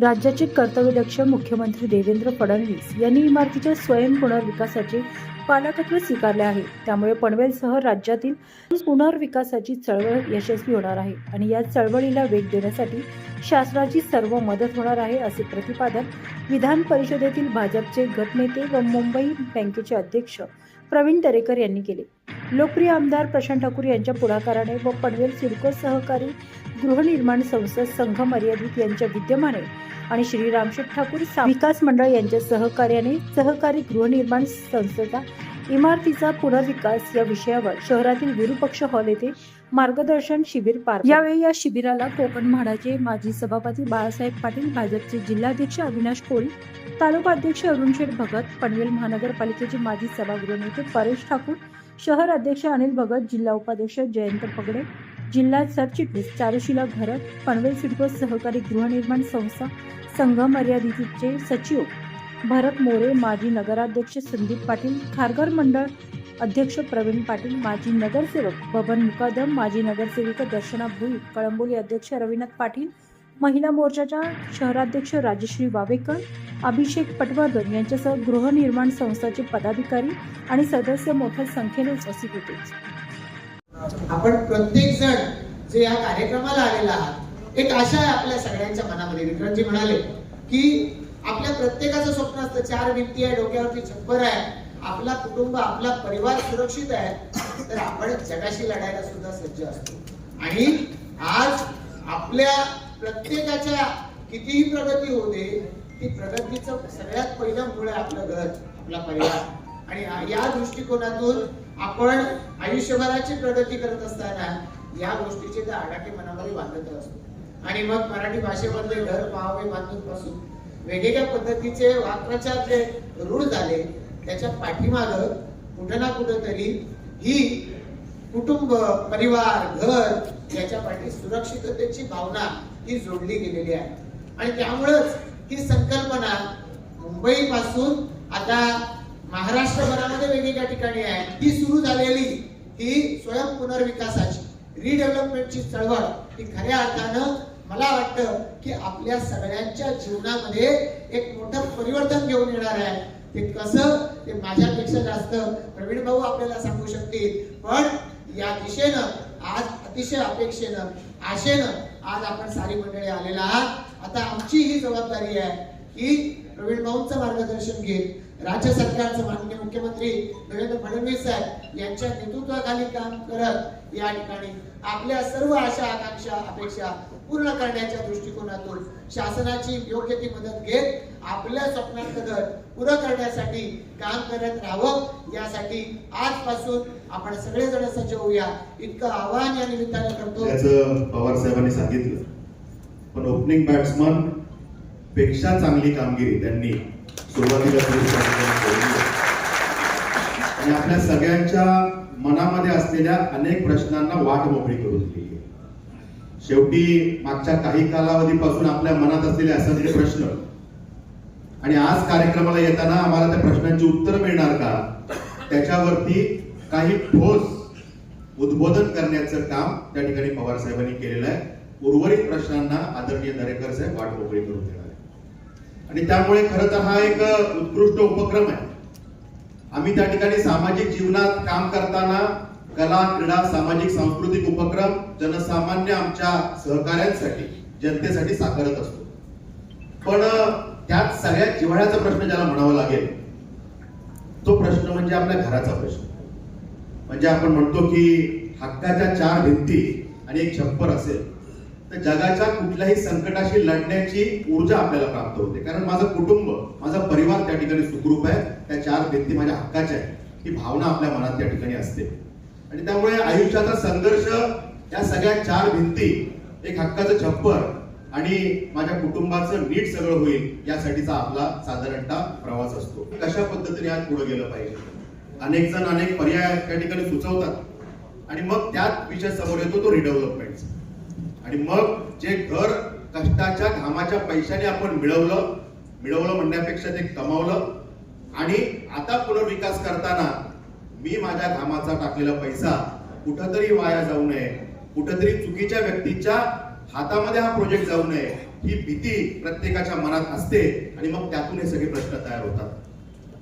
राज्याचे कर्तव्यदक्ष मुख्यमंत्री देवेंद्र फडणवीस यांनी इमारतीच्या स्वयं पुनर्विकासाचे पालकत्व स्वीकारले आहे. त्यामुळे पनवेलसह राज्यातील पुनर्विकासाची चळवळ यशस्वी होणार आहे आणि या चळवळीला वेग देण्यासाठी शासनाची सर्व मदत होणार आहे असे प्रतिपादन विधान परिषदेतील भाजपचे गटनेते व मुंबई बँकेचे अध्यक्ष प्रवीण दरेकर यांनी केले. लोकप्रिय आमदार प्रशांत ठाकूर यांच्या पुढाकाराने व पनवेल सिडको सहकारी गृहनिर्माण संस्था संघ मर्यादित यांच्या विद्यमाने आणि श्री रामशेठ ठाकूर विकास मंडळ यांच्या सहकार्याने सहकारी गृहनिर्माण संस्थेचा इमारतीचा पुनर्विकास या विषयावर शहरातील विरुपक्ष हॉल येथे मार्गदर्शन शिबिर पार यावेळी या शिबिराला कोकण म्हाडाचे माजी सभापती बाळासाहेब पाटील भाजपचे जिल्हाध्यक्ष अविनाश कोळी तालुका अध्यक्ष अरुणशेठ भगत पनवेल महानगरपालिकेचे माजी सभागृह नेते परेश ठाकूर शहर अध्यक्ष अनिल भगत जिल्हा उपाध्यक्ष जयंत पगडे जिल्हा सरचिटणीस चारुशिला घरत पनवेल सिडको सहकारी गृहनिर्माण संस्था संघ मर्यादितचे सचिव भरत मोरे माजी नगराध्यक्ष संदीप पाटील खारघर मंडळ अध्यक्ष प्रवीण पाटील माजी नगरसेवक बबन मुकादम माजी नगरसेविका दर्शना भुई कळंबोली अध्यक्ष रविनाथ पाटील महिला मोर्चाच्या शहराध्यक्ष राजश्री वावेकर अभिषेक पटवर्धन यांच्यासह गृहनिर्माण संस्थाचे पदाधिकारी आणि सदस्य मोठ्या संख्येने उपस्थित होते. आपण प्रत्येक जण जे या कार्यक्रमाला आलेला आहात एक आशा आहे आपल्या सगळ्यांच्या मनामध्ये. विक्रमजी म्हणाले की आपल्या प्रत्येकाचं स्वप्न असतं चार भिंती आहे डोक्यावरती छप्पर आहे आपला कुटुंब आपला परिवार सुरक्षित आहे तर आपण जगाशी लढायला सुद्धा सज्ज असतो. आणि आज आपल्या प्रत्येकाच्या कितीही प्रगती होते ती प्रगतीचं सगळ्यात पहिलं मूळ आहे आपलं घर आपला परिवार. आणि या दृष्टिकोनातून आपण आयुष्यभराची प्रगती करत असताना या गोष्टीचे ते आडाखे मनामध्ये बांधत असतो. आणि मग मराठी भाषेमधले घर पाहावे बांधून पासून वेगवेगळ्या पद्धतीचे वाक्प्रचार जे रूढ झाले त्याच्या पाठीमाग कुठं ना कुठंतरी ही कुटुंब परिवार घर याच्या पाठी सुरक्षिततेची भावना ही जोडली गेलेली आहे. आणि त्यामुळंच ही संकल्पना मुंबई पासून आता महाराष्ट्रभरामध्ये वेगवेगळ्या ठिकाणी आहे. ही सुरू झालेली ही स्वयं पुनर्विकासाची रिडेव्हलपमेंटची चळवळ ही खऱ्या अर्थानं मला वाटतं की आपल्या सगळ्यांच्या जीवनामध्ये एक मोठं परिवर्तन घेऊन येणार आहे. ते कसं? ते माझ्यापेक्षा जास्त प्रवीण भाऊ आपल्याला सांगू शकतील. पण या दिशेनं आज अतिशय अपेक्षेनं आशेनं आज आपण सारी मंडळी आलेला आहात. आता आमची ही जबाबदारी आहे की प्रवीण भाऊंचं मार्गदर्शन घेत राज्य सरकारचं माननीय मुख्यमंत्री देवेंद्र फडणवीस साहेब यांच्या नेतृत्वाखाली काम करत या ठिकाणी आपल्या सर्व आशा आकांक्षा अपेक्षा पूर्ण करण्याच्या दृष्टिकोनातून शासनाची योग्य ती मदत घेत आपल्या स्वप्नांकडे पुरं करण्यासाठी काम करत राहावं यासाठी आजपासून आपण सगळेजण सज्ज होऊया. इतकं आवाहन या निमित्ताने करतो. पवार साहेबांनी सांगितलं. पण ओपनिंग बॅट्समन पेक्षा चांगली कामगिरी त्यांनी सुरुवातीला आणि आपल्या सगळ्यांच्या मनामध्ये असलेल्या अनेक प्रश्नांना वाट मोकळी करून दिली शेवटी मागच्या काही कालावधीपासून आपल्या मनात असलेले असंख्य प्रश्न आणि आज कार्यक्रमाला येताना आम्हाला त्या प्रश्नांची उत्तर मिळणार का? त्याच्यावरती काही ठोस उद्बोधन करण्याचं काम त्या ठिकाणी पवार साहेबांनी केलेलं आहे. उर्वरित प्रश्नांना आदरणीय दरेकर साहेब वाट मोकळी करून देणार आणि त्यामुळे खरं तर हा एक उत्कृष्ट उपक्रम आहे. आम्ही त्या ठिकाणी सामाजिक जीवनात काम करताना कला क्रीडा सामाजिक सांस्कृतिक उपक्रम जनसामान्य आमच्या सहकाऱ्यांसाठी जनतेसाठी साकारत असतो. पण त्यात सगळ्यात जिव्हाळ्याचा प्रश्न ज्याला म्हणावा लागेल तो प्रश्न म्हणजे आपल्या घराचा प्रश्न. म्हणजे आपण म्हणतो की हक्काच्या चार भिंती आणि एक छप्पर असेल. तर जगाच्या कुठल्याही संकटाशी लढण्याची ऊर्जा आपल्याला प्राप्त होते. कारण माझं कुटुंब माझा परिवार त्या ठिकाणी सुखरूप आहे. त्या चार भिंती माझ्या हक्काच्या आहेत. ही भावना आपल्या मनात त्या ठिकाणी असते. आणि त्यामुळे आयुष्याचा संघर्ष या सगळ्या चार भिंती एक हक्काचं छप्पर आणि माझ्या कुटुंबाचं नीट सगळं होईल यासाठीचा आपला साधारणतः प्रवास असतो. कशा पद्धतीने आज पुढे गेलं पाहिजे? अनेक जण अनेक पर्याय त्या ठिकाणी सुचवतात. आणि मग त्यात विषय समोर येतो तो रिडेव्हलपमेंटचा आणि मग जे घर कष्टाच्या घामाच्या पैशाने आपण मिळवलं मिळवलं म्हणण्यापेक्षा ते कमावलं. आणि आता पुनर्विकास करताना मी माझ्या घामाचा टाकलेला पैसा कुठंतरी वाया जाऊ नये. कुठंतरी चुकीच्या व्यक्तीच्या हातामध्ये हा प्रोजेक्ट जाऊ नये. ही भीती प्रत्येकाच्या मनात असते आणि मग त्यातून हे सगळे प्रश्न तयार होतात.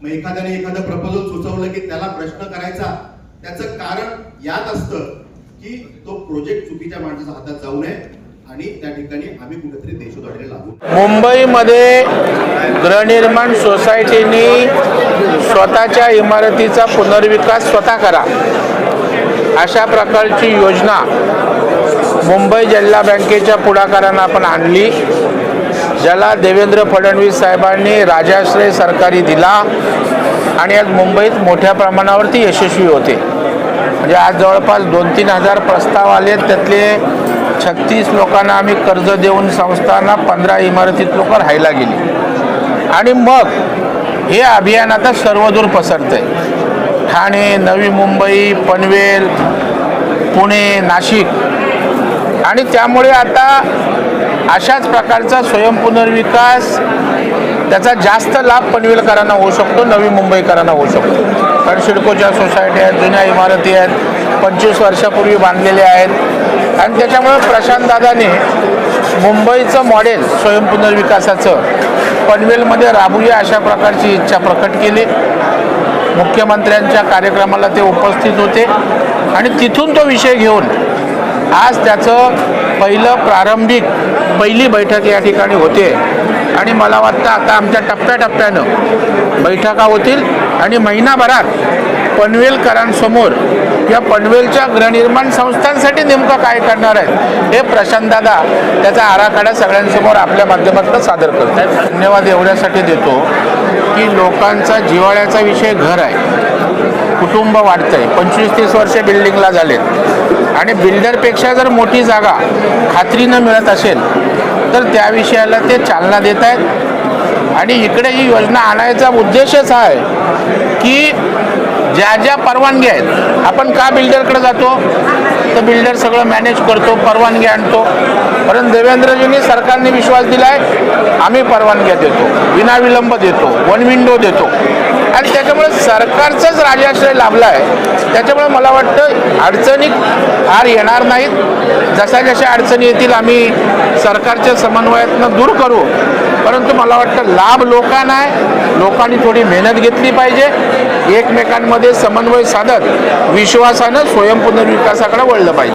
मग एखाद्याने एखादं प्रपोजल सुचवलं की त्याला प्रश्न करायचा त्याचं कारण यात असतं की तो प्रोजेक्ट चुकीच्या माणसाच्या हातात जाऊ नये आणि त्या ठिकाणी आम्ही कुठेतरी देशोधडीला लागू. मुंबईमध्ये गृहनिर्माण सोसायटीनी स्वतःच्या इमारतीचा पुनर्विकास स्वतः करा. अशा प्रकारची योजना मुंबई जिल्हा बँकेच्या पुढाकारानं आपण आणली. ज्याला देवेंद्र फडणवीस साहेबांनी राजाश्रय सरकारी दिला आणि आज मुंबईत मोठ्या प्रमाणावरती यशस्वी होते. म्हणजे आज जवळपास दोन तीन हजार प्रस्ताव आले त्यातले छत्तीस लोकांना आम्ही कर्ज देऊन संस्थांना पंधरा इमारतीत लोक राहायला गेली. आणि मग हे अभियान आता सर्वदूर पसरतंय. ठाणे नवी मुंबई पनवेल पुणे नाशिक. आणि त्यामुळे आता अशाच प्रकारचा स्वयंपुनर्विकास त्याचा जास्त लाभ पनवेलकरांना होऊ शकतो नवी मुंबईकरांना होऊ शकतो. कारण सिडकोच्या सोसायटी आहेत जुन्या इमारती आहेत पंचवीस वर्षापूर्वी बांधलेल्या आहेत. आणि त्याच्यामुळे प्रशांतदादाने मुंबईचं मॉडेल स्वयंपुनर्विकासाचं पनवेलमध्ये राबूया अशा प्रकारची इच्छा प्रकट केली. मुख्यमंत्र्यांच्या कार्यक्रमाला ते उपस्थित होते. आणि तिथून तो विषय घेऊन आज त्याचं पहिलं प्रारंभिक पहिली बैठक या ठिकाणी होते. आणि मला वाटतं आता आमच्या टप्प्याटप्प्यानं बैठका होतील आणि महिनाभरात पनवेलकरांसमोर या पनवेलच्या गृहनिर्माण संस्थांसाठी नेमकं काय करणार आहेत हे प्रशांत दादा त्याचा आराखडा सगळ्यांसमोर आपल्या माध्यमातून सादर करत आहेत धन्यवाद एवढ्यासाठी देतो की लोकांचा जिव्हाळ्याचा विषय घर आहे. कुटुंब वाढतंय. पंचवीस तीस वर्षे बिल्डिंगला झालेत. आणि बिल्डरपेक्षा जर मोठी जागा खात्रीनं मिळत असेल तर त्या विषयाला ते चालना देत आहेत. आणि इकडे ही योजना आणायचा उद्देशच आहे की ज्या ज्या परवानग्या आहेत आपण का बिल्डरकडे जातो? तर बिल्डर सगळं मॅनेज करतो परवानगी आणतो. परंतु देवेंद्रजींनी सरकारने विश्वास दिला आहे आम्ही परवानग्या देतो विनाविलंब देतो वन विंडो देतो. आणि त्याच्यामुळे सरकारचाच राजाश्रय लाभला आहे त्याच्यामुळे मला वाटतं अडचणी फार येणार नाहीत. जशा जशा अडचणी येतील आम्ही सरकारच्या समन्वयातनं दूर करू. परंतु मला वाटतं लाभ लोकांना आहे. लोकांनी थोडी मेहनत घेतली पाहिजे. एकमेकांमध्ये समन्वय साधत विश्वासानं स्वयंपुनर्विकासाकडे वळलं पाहिजे.